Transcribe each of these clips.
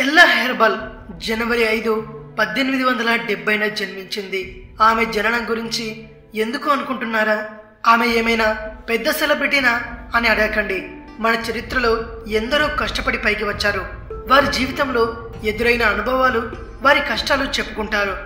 ఎల్లా herbal జనవరి ఐదు పద్దెనిమిది వందల డెబ్బైన జన్మించింది. ఆమె జననం గురించి ఎందుకు అనుకుంటున్నారా? ఆమె ఏమైనా పెద్ద సెలబ్రిటీనా అని అడగకండి. మన చరిత్రలో ఎందరో కష్టపడి పైకి వచ్చారు. వారి జీవితంలో ఎదురైన అనుభవాలు వారి కష్టాలు చెప్పుకుంటారు.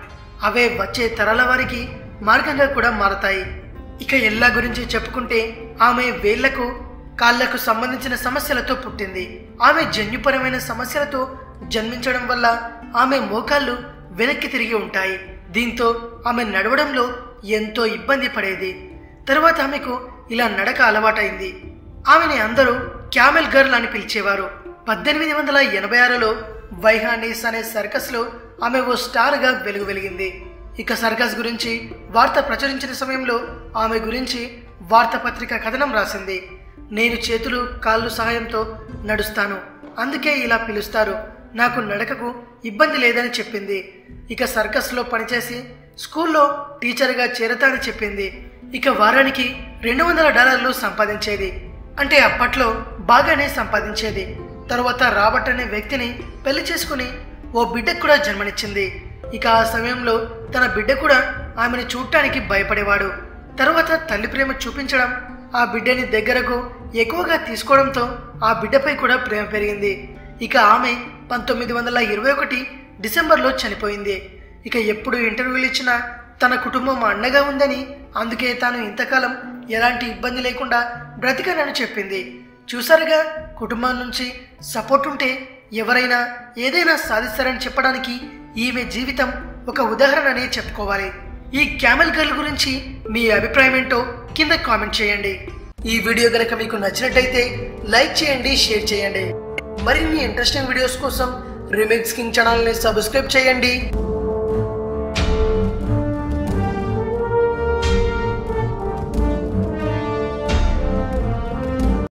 అవే వచ్చే తరాల వారికి మార్గంగా కూడా మారతాయి. ఇక ఎల్లా గురించి చెప్పుకుంటే ఆమె వేళ్ళకు కాళ్ళకు సంబంధించిన సమస్యలతో పుట్టింది. ఆమె జన్యుపరమైన సమస్యలతో జన్మించడం వల్ల ఆమె మోకాళ్ళు వెనక్కి తిరిగి ఉంటాయి. దీంతో ఆమె నడవడంలో ఎంతో ఇబ్బంది పడేది. తరువాత ఆమెకు ఇలా నడక అలవాటైంది. ఆమెని అందరూ క్యామెల్ గర్ల్ అని పిలిచేవారు. పద్దెనిమిది వందల ఎనభై ఆరులో వైహానీస్ అనే సర్కస్లో ఆమె ఓ స్టార్గా వెలుగు వెలిగింది. ఇక సర్కస్ గురించి వార్త ప్రచురించిన సమయంలో ఆమె గురించి వార్తాపత్రిక కథనం రాసింది. నేను చేతులు కాళ్ళు సహాయంతో నడుస్తాను. అందుకే ఇలా పిలుస్తారు. నాకు నడకకు ఇబ్బంది లేదని చెప్పింది. ఇక సర్కస్లో పనిచేసి స్కూల్లో టీచర్గా చేరతానని చెప్పింది. ఇక వారానికి రెండు వందల డాలర్లు సంపాదించేది. అంటే అప్పట్లో బాగానే సంపాదించేది. తర్వాత రాబర్ట్ అనే వ్యక్తిని పెళ్ళి చేసుకుని ఓ బిడ్డకు కూడా జన్మనిచ్చింది. ఇక ఆ సమయంలో తన బిడ్డ కూడా ఆమెను చూడటానికి భయపడేవాడు. తర్వాత తల్లి ప్రేమ చూపించడం ఆ బిడ్డని దగ్గరకు ఎక్కువగా తీసుకోవడంతో ఆ బిడ్డపై కూడా ప్రేమ పెరిగింది. ఇక ఆమె పంతొమ్మిది వందల ఇరవై ఒకటి డిసెంబర్లో చనిపోయింది. ఇక ఎప్పుడు ఇంటర్వ్యూలు ఇచ్చినా తన కుటుంబం అండగా ఉందని అందుకే తాను ఇంతకాలం ఎలాంటి ఇబ్బంది లేకుండా బ్రతికనని చెప్పింది. చూసారుగా కుటుంబం నుంచి సపోర్ట్ ఉంటే ఎవరైనా ఏదైనా సాధిస్తారని చెప్పడానికి ఈమె జీవితం ఒక ఉదాహరణనే చెప్పుకోవాలి. ఈ క్యామెల్ గర్ల్ గురించి మీ అభిప్రాయం ఏంటో కింద కామెంట్ చేయండి. ఈ వీడియో గనక మీకు నచ్చినట్టయితే లైక్ చేయండి షేర్ చేయండి. మరిన్ని ఇంట్రెస్టింగ్ వీడియోస్ కోసం రిమిక్స్ కింగ్ ఛానల్ని సబ్స్క్రైబ్ చేయండి.